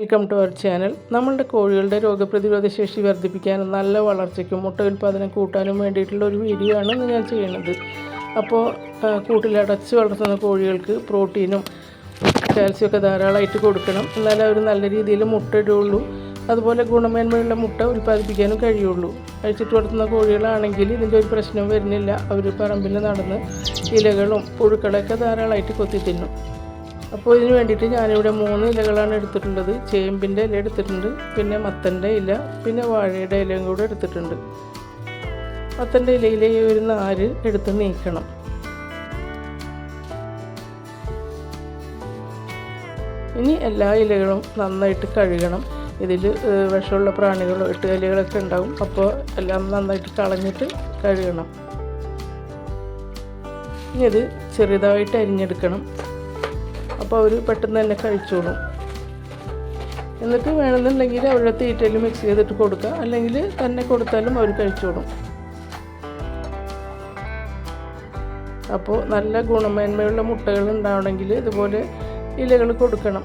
Welcome to our channel നമ്മളുടെ കോഴികളുടെ രോഗപ്രതിരോധ ശേഷി വർദ്ധിപ്പിക്കാനും നല്ല വളർച്ചയ്ക്കും മുട്ട ഉൽപ്പാദനം കൂട്ടാനും വേണ്ടിയിട്ടുള്ള ഒരു വീഡിയോ ആണ് ഇന്ന് ഞാൻ ചെയ്യുന്നത്. അപ്പോൾ കൂട്ടിലടച്ച് വളർത്തുന്ന കോഴികൾക്ക് പ്രോട്ടീനും കാൽസ്യം ഒക്കെ ധാരാളമായിട്ട് കൊടുക്കണം. എന്നാലേ അവർ നല്ല രീതിയിൽ മുട്ട ഇടുകയുള്ളൂ. അതുപോലെ ഗുണമേന്മയുള്ള മുട്ട ഉൽപ്പാദിപ്പിക്കാനും കഴിയുള്ളൂ. അഴിച്ചിട്ട് വളർത്തുന്ന കോഴികളാണെങ്കിൽ ഇതിന്റെ ഒരു പ്രശ്നം വരുന്നില്ല. അവർ പറമ്പിൽ നടന്ന് ഇലകളും പുഴുക്കളൊക്കെ ധാരാളമായിട്ട് കൊത്തി തിന്നും. അപ്പോൾ ഇതിന് വേണ്ടിയിട്ട് ഞാനിവിടെ മൂന്ന് ഇലകളാണ് എടുത്തിട്ടുള്ളത്. ചേമ്പിന്റെ ഇല എടുത്തിട്ടുണ്ട് പിന്നെ മത്തന്റെ ഇല പിന്നെ വാഴയുടെ ഇലയും കൂടെ എടുത്തിട്ടുണ്ട്. മത്തന്റെ ഇലയിലെ ഈ ഒരു നാര് എടുത്ത് നീക്കണം. ഇനി എല്ലാ ഇലകളും നന്നായിട്ട് കഴുകണം. ഇതിൽ വിഷമുള്ള പ്രാണികളോ എട്ട് ഇലകളൊക്കെ ഉണ്ടാവും. അപ്പോൾ എല്ലാം നന്നായിട്ട് കളഞ്ഞിട്ട് കഴുകണം. ഇനി ഇത് ചെറുതായിട്ട് അരിഞ്ഞെടുക്കണം. അപ്പോൾ അവർ പെട്ടെന്ന് തന്നെ കഴിച്ചോളും. എന്നിട്ട് വേണമെന്നുണ്ടെങ്കിൽ അവരുടെ തീറ്റയിൽ മിക്സ് ചെയ്തിട്ട് കൊടുക്കുക അല്ലെങ്കിൽ തന്നെ കൊടുത്താലും അവർ കഴിച്ചോളും. അപ്പോൾ നല്ല ഗുണമേന്മയുള്ള മുട്ടകൾ ഉണ്ടാവണമെങ്കിൽ ഇതുപോലെ ഇലകൾ കൊടുക്കണം.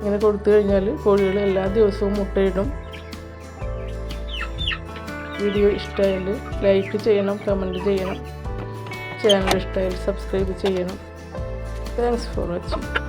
ഇങ്ങനെ കൊടുത്തു കഴിഞ്ഞാൽ കോഴികൾ എല്ലാ ദിവസവും മുട്ടയിടും. വീഡിയോ ഇഷ്ടമായാൽ ലൈക്ക് ചെയ്യണം കമന്റ് ചെയ്യണം. ചാനൽ ഇഷ്ടമായാൽ സബ്സ്ക്രൈബ് ചെയ്യണം. Thanks for watching